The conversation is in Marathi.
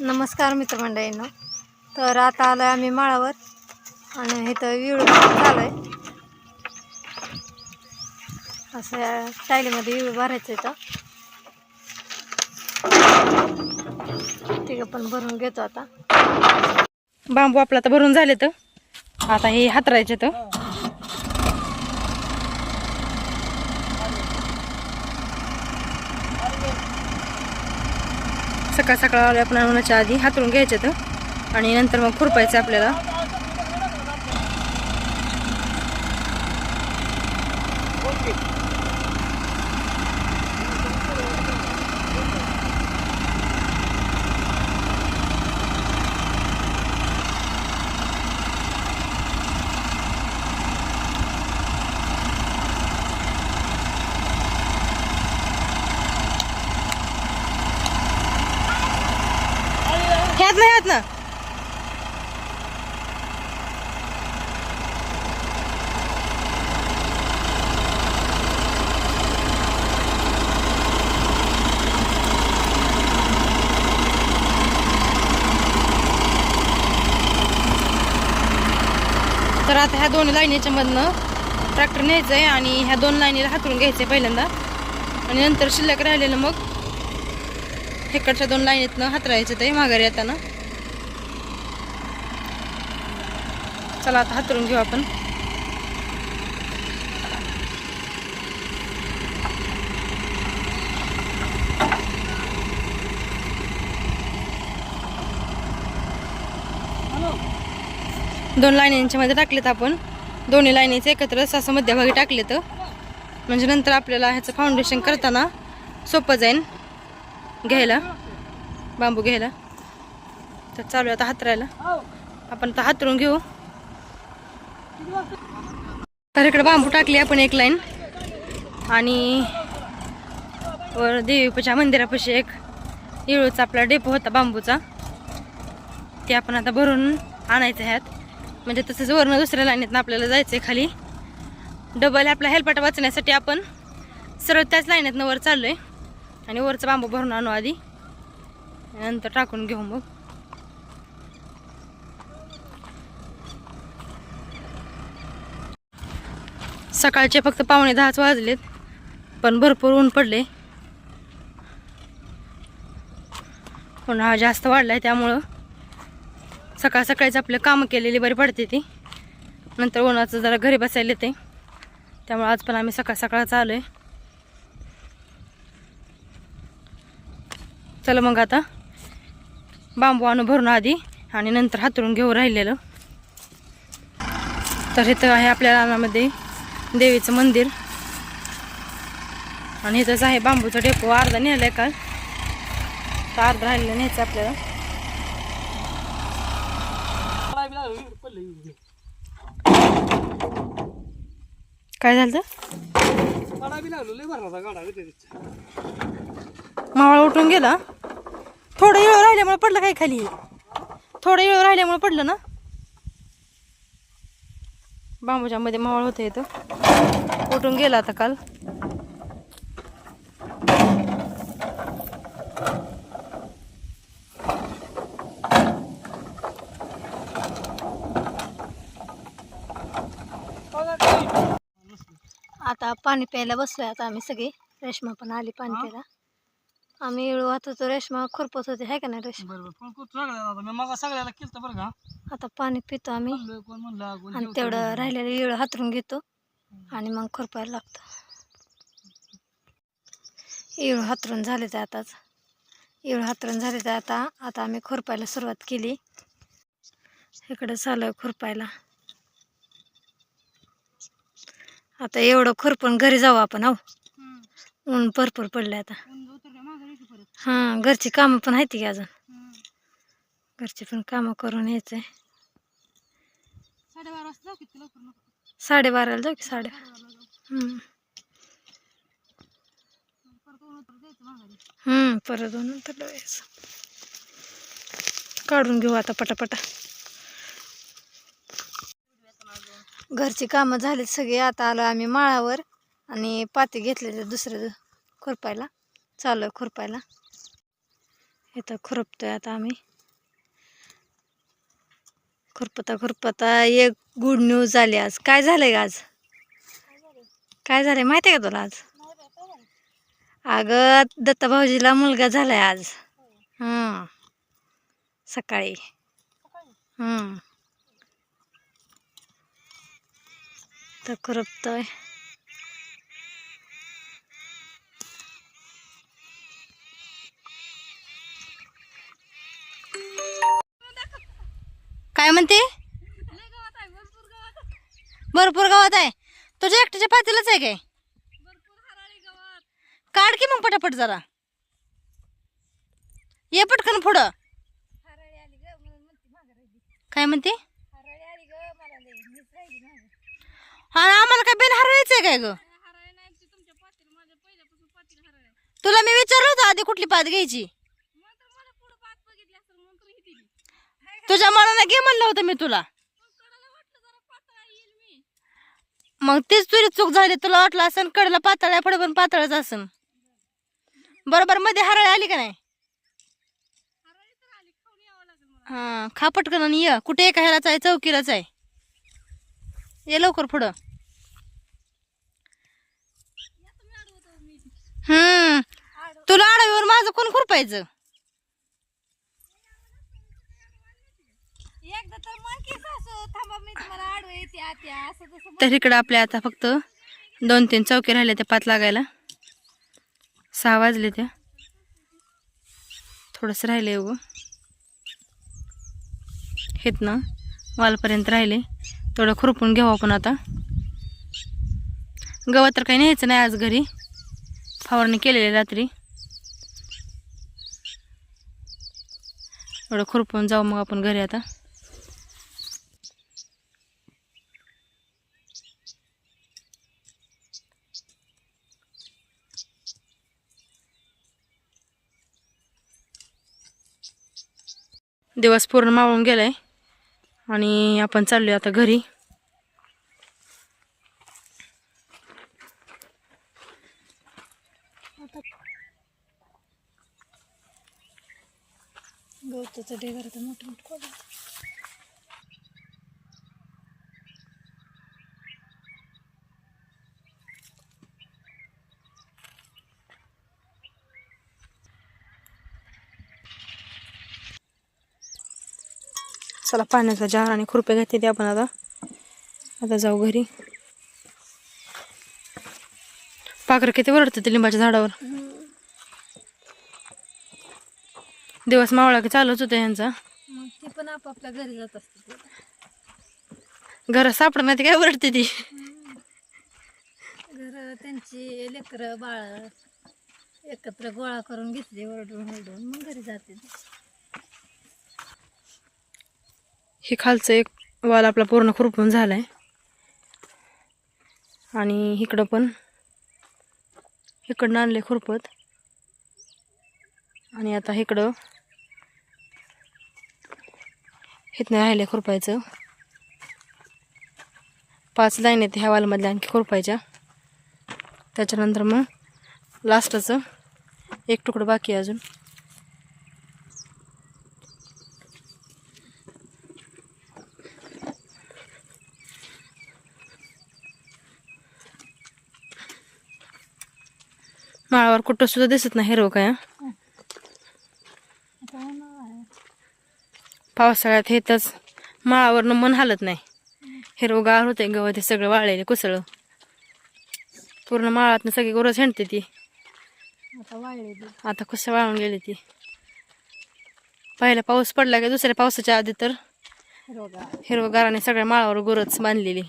नमस्कार मित्रमंडळींनो. तर आता आलो आहे आम्ही माळावर आणि इथं विळ चालू आहे असं टायलीमध्ये विळ भरायचं इथं. तिघं पण भरून घेतो आता. बांबू आपला तर भरून झाले तर आता हे हातरायचे तर सकाळ सकाळ आले आपण उन्हाच्या आधी हातरून घ्यायचे तर. आणि नंतर मग खुरपायचं आपल्याला. येत नाही येत ना तर आता ह्या दोन लाईनीच्या मधनं ट्रॅक्टर न्यायचं आहे आणि ह्या दोन लाईनीला हातरून घ्यायचं आहे पहिल्यांदा. आणि नंतर शिल्लक राहिलेलं मग इकडच्या दोन लाईनीतनं हातरायचं ते माघारी येताना. चला आता हातरून घेऊ आपण. दोन लाईनींच्या मध्ये टाकलेत आपण. दोन्ही लाईनीचे एकत्र असं मध्यभागी टाकले म्हणजे नंतर आपल्याला ह्याचं फाउंडेशन करताना सोपं जाईल घ्यायला. बांबू घ्यायला. तर चालू आहे आता हातरायला. आपण आता हातरून घेऊ. तर इकडे बांबू टाकली आपण एक लाईन. आणि वर देवीपच्या मंदिरापाशी एक येळूचा आपला डेपो होता बांबूचा. ते आपण आता भरून आणायचं ह्यात म्हणजे तसंच वरनं दुसऱ्या लाईनीतनं आपल्याला जायचं आहे खाली. डबल आपला हेल्पाटा वाचण्यासाठी आपण सरळ त्याच लाईनीतनं वर चाललो आहे आणि वरचं बांबू भरून आणू आधी. नंतर टाकून घेऊ मग. सकाळचे फक्त पावणे दहाच वाजलेत पण भरपूर ऊन पडले. उन्हाळा जास्त वाढलाय त्यामुळं सकाळ सकाळीच आपलं कामं केलेली बरी पडते ती. नंतर उन्हाचं जरा घरी बसायला येते. त्यामुळे आज पण आम्ही सकाळ सकाळच आलो आहे चला मग आता बांबू आणू भरून आधी आणि नंतर हातरून घेऊ राहिलेलं. तर इथं आहे आपल्या रानामध्ये देवीचं मंदिर. आणि इथंच आहे बांबूचा डेपो. अर्धा नेलाय काल. तर अर्धा राहिलेलं न्यायचं आपल्याला. काय झालं? मावळा उठून गेला. थोडं वेळ राहिल्यामुळे पडलं काय खाली? थोडं वेळ राहिल्यामुळे पडलं ना? बांबूच्या मध्ये मावळ होते इथं. उठून गेला आता काल. आता पाणी प्यायला बसलोय आता आम्ही सगळे. रेश्मा पण आली पाणी प्यायला. आम्ही वाहत होतो रेश्मा खुरपत होते आहे का नाही रेश्मा? बरोबर पण खूप चांगलं आहे मी मग सगळ्याला केलं बरं का? आता पाणी पितो आम्ही. म्हणलं कोण म्हणलं कोण आणि जेवतं तेवढं म्हणलं. राहिलेलं इळ हातरून घेतो आणि मग खुरपायला लागतं. इळ हातरून झाले ते आताच. इळ हातरून झाले ते आता. आता आम्ही खुरपायला सुरुवात केली. इकडं चालू आहे खुरपायला. आता एवढं खुरपून घरी जाऊ आपण हो ऊन भरपूर पडलं आता. हां घरची कामं पण आहेत की अजून? घरची पण कामं करून यायचंय. साडेबारा वाजता जाऊ किती लवकर नको. साडेबाराला जाऊ की साडे हम्म. हम्म परत दोन नंतर लावायचं काढून घेऊ आता पटापटा. घरची कामं झालीत सगळी. आता आलो आम्ही माळावर आणि पाती घेतलेले दुसरं खुरपायला चालू आहे खुरपायला. इथं खुरपतोय आता आम्ही. खुरपता खुरपता एक गुड न्यूज आली आज. काय झालंय आज? काय झालंय माहिती आहे का तुला आज? अगं दत्ता भाऊजीला मुलगा झालाय आज. हा. सकाळी. हं. तर खुरपतोय. भरपूर गावात आहे. तुझ्या एकट्याच्या पातीलाच आहे काय? काढ की मग पटापट जरा. ये पटकन पुढं. काय म्हणते? हा आम्हाला काय बेन आहे काय ग? तुला मी विचारलं होतं आधी कुठली पात घ्यायची. तुझ्या मनानं घे म्हणलं होतं मी तुला. मग तीच तुझी चूक झाली तुला वाटलं असं कडला पातळ पुढे पण पातळच असन. बरोबर मध्ये हरळ आली का नाही? हा खापटकन आणि ये. कुठे एका ह्यालाच आहे चौकीलाच आहे? ये लवकर पुढं. हम्म. तुला आडवीवर माझं कोण खुरपायचं एकदा तर मग की सासू थांबा मी तुम्हाला आडवे येते आत्या असं तसं तर इकडं आपल्या आता फक्त दोन तीन चौके राहिले त्या पात लागायला. सहा वाजले त्या. थोडंसं राहिले उगं. हेत ना वालपर्यंत राहिले. थोडं खुरपून घेऊ आपण आता. गवत तर काही न्यायचं नाही आज घरी. फवारणी केलेली रात्री. थोडं खुरपून जाऊ मग आपण घरी आता. दिवस पूर्ण मावळून गेलाय. आणि आपण चाललोय आता घरी. गवताचं ढेगर तर मोठं मोठं चला पाण्याचा जार आणि खुरपे घेते ते आपण आता. आता जाऊ घरी. पाखरं किती वरडते ते लिंबाच्या झाडावर? दिवस मावळा की चालूच होते मग ती पण आपापल्या घरी जात असते घरात सापडत नाही काय वरडते ती? घर त्यांची लेकरं बाळ एकत्र गोळा करून घेतली ओरडून ओरडून. मग घरी जाते ती. हे खालचं एक वाल आपला पूर्ण खुरपून झाला आहे आणि इकडं पण इकडनं आणले खुरपत. आणि आता इकडं इथनं राहिले खुरपायचं. पाच लाईन आहेत ह्या वालमधल्या आणखी खुरपायच्या. त्याच्यानंतर मग लास्टचं एक तुकडं बाकी आहे अजून. माळावर कुठं सुद्धा दिसत नाही हिरवं काय. पावसाळ्यात हे तर माळावरनं मन हालत नाही. हिरवगार होते गवत हे सगळं वाळलेले कुसळ. पूर्ण माळातनं सगळी गोरज हिंडते ती. आता कसं वाळून गेली ती. पहिला पाऊस पडला की दुसऱ्या पावसाच्या आधी तर? हिरवगार हिरवगाराने सगळ्या माळावर गोरज बांधलेली.